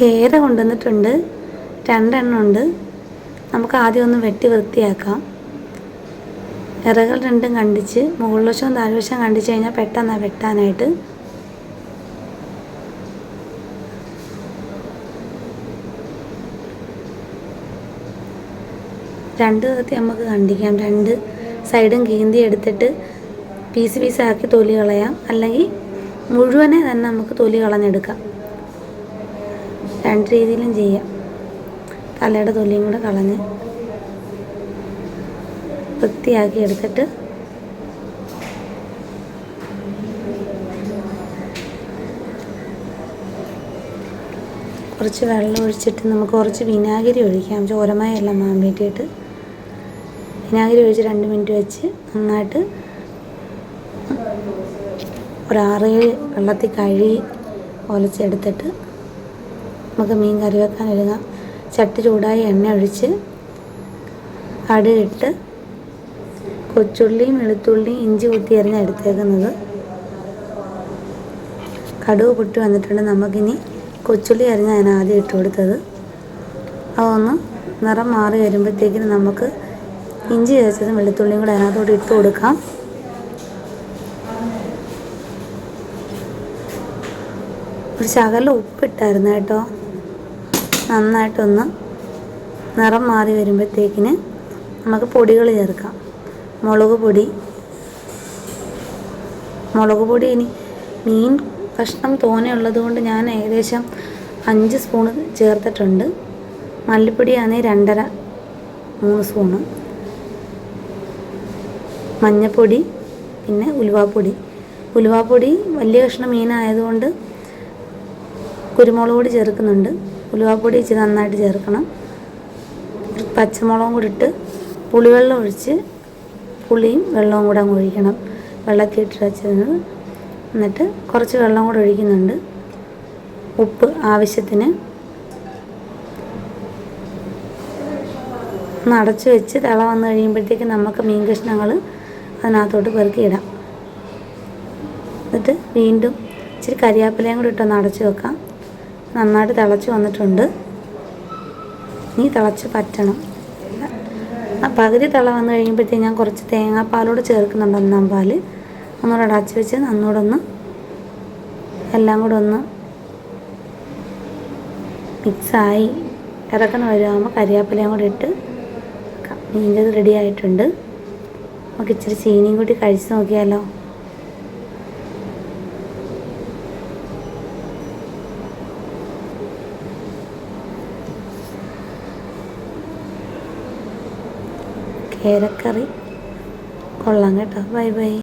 കേര കൊണ്ടുവന്നിട്ടുണ്ട്. രണ്ടെണ്ണം ഉണ്ട്. നമുക്ക് ആദ്യം ഒന്ന് വെട്ടി വൃത്തിയാക്കാം. ഇറകൾ രണ്ടും കണ്ടിച്ച് മുകൾ വശവും താഴ്വശവും കണ്ടിച്ച് കഴിഞ്ഞാൽ പെട്ടെന്നാണ് വെട്ടാനായിട്ട്. രണ്ട് വിധത്തിൽ നമുക്ക് കണ്ടിക്കാം. രണ്ട് സൈഡും കീന്തി എടുത്തിട്ട് പീസ് പീസാക്കി തൊലി കളയാം. അല്ലെങ്കിൽ മുഴുവനെ തന്നെ നമുക്ക് തൊലി കളഞ്ഞെടുക്കാം. രണ്ട് രീതിയിലും ചെയ്യാം. തലയുടെ തൊലിയും കൂടെ കളഞ്ഞ് വൃത്തിയാക്കി എടുത്തിട്ട് കുറച്ച് വെള്ളം ഒഴിച്ചിട്ട് നമുക്ക് കുറച്ച് വിനാഗിരി ഒഴിക്കാം. ചോരമായ എല്ലാം മാൻ വേണ്ടിയിട്ട് വിനാഗിരി ഒഴിച്ച് രണ്ട് മിനിറ്റ് വെച്ച് നന്നായിട്ട് ഒരാറേഴ് വെള്ളത്തിൽ കഴുകി ഒലച്ചെടുത്തിട്ട് നമുക്ക് മീൻ കറി വെക്കാൻ ഒരുങ്ങാം. ചട്ടി ചൂടായി എണ്ണ ഒഴിച്ച് അടിയിട്ട് കൊച്ചുള്ളിയും വെളുത്തുള്ളിയും ഇഞ്ചി കുത്തി അരിഞ്ഞ് എടുത്തേക്കുന്നത്. കടുവ് പൊട്ടി വന്നിട്ടുണ്ട്. നമുക്കിനി കൊച്ചുള്ളി അരിഞ്ഞ് ഞാൻ ആദ്യം ഇട്ട് കൊടുത്തത്. അതൊന്ന് നിറം മാറി വരുമ്പോഴത്തേക്കിന് നമുക്ക് ഇഞ്ചി ചേർച്ചതും വെളുത്തുള്ളിയും കൂടെ അതിനകത്തോട്ട് ഇട്ട് കൊടുക്കാം. ഒരു ശകലം ഉപ്പിട്ടായിരുന്നു കേട്ടോ. നന്നായിട്ടൊന്ന് നിറം മാറി വരുമ്പോഴത്തേക്കിന് നമുക്ക് പൊടികൾ ചേർക്കാം. മുളക് പൊടി. മുളക് പൊടി ഇനി മീൻ കഷ്ണം തോനെ ഉള്ളത് കൊണ്ട് ഞാൻ ഏകദേശം അഞ്ച് സ്പൂണ് ചേർത്തിട്ടുണ്ട്. മല്ലിപ്പൊടിയാണെങ്കിൽ രണ്ടര മൂന്ന് സ്പൂണ്. മഞ്ഞൾപ്പൊടി പിന്നെ ഉലുവാപ്പൊടി. ഉലുവാപ്പൊടി വലിയ കഷ്ണം മീനായതുകൊണ്ട് കുരുമുളക് പൊടി ചേർക്കുന്നുണ്ട്. ഉലുവാപ്പൊടി ഇച്ചിരി നന്നായിട്ട് ചേർക്കണം. പച്ചമുളകും കൂടി ഇട്ട് പുളിവെള്ളം ഒഴിച്ച് പുളിയും വെള്ളവും കൂടെ അങ്ങ് ഒഴിക്കണം. വെള്ളത്തിൽ ഇട്ട് വെച്ചത് എന്നിട്ട് കുറച്ച് വെള്ളം കൂടെ ഒഴിക്കുന്നുണ്ട്. ഉപ്പ് ആവശ്യത്തിന് ഒന്ന് അടച്ചു വെച്ച് തിള വന്നു കഴിയുമ്പോഴത്തേക്ക് നമുക്ക് മീൻ കഷ്ണങ്ങൾ അതിനകത്തോട്ട് പെറുക്കിയിടാം. എന്നിട്ട് വീണ്ടും ഇച്ചിരി കരിയാപ്പിലയും കൂടി ഇട്ടൊന്ന് അടച്ചു വെക്കാം. നന്നായിട്ട് തിളച്ച് വന്നിട്ടുണ്ട്. ഇനി തിളച്ച് പറ്റണം. പകുതി തിള വന്നു കഴിയുമ്പോഴത്തേക്ക് ഞാൻ കുറച്ച് തേങ്ങാപ്പാലോട് ചേർക്കുന്നുണ്ട് ഒന്നാം പാൽ ഒന്നുകൂടെ അടച്ച് വെച്ച് നന്നൂടെ ഒന്ന് എല്ലാം കൂടെ ഒന്ന് മിക്സായി ഇറക്കുന്ന വരുമ്പോൾ കരിയാപ്പിലയും കൂടെ ഇട്ട് മീന്റെ റെഡി ആയിട്ടുണ്ട്. നമുക്ക് ഇച്ചിരി ചീനിയും കൂടി കഴിച്ച് നോക്കിയാലോ? കേരക്കറി കൊള്ളാം കേട്ടോ. Bye bye.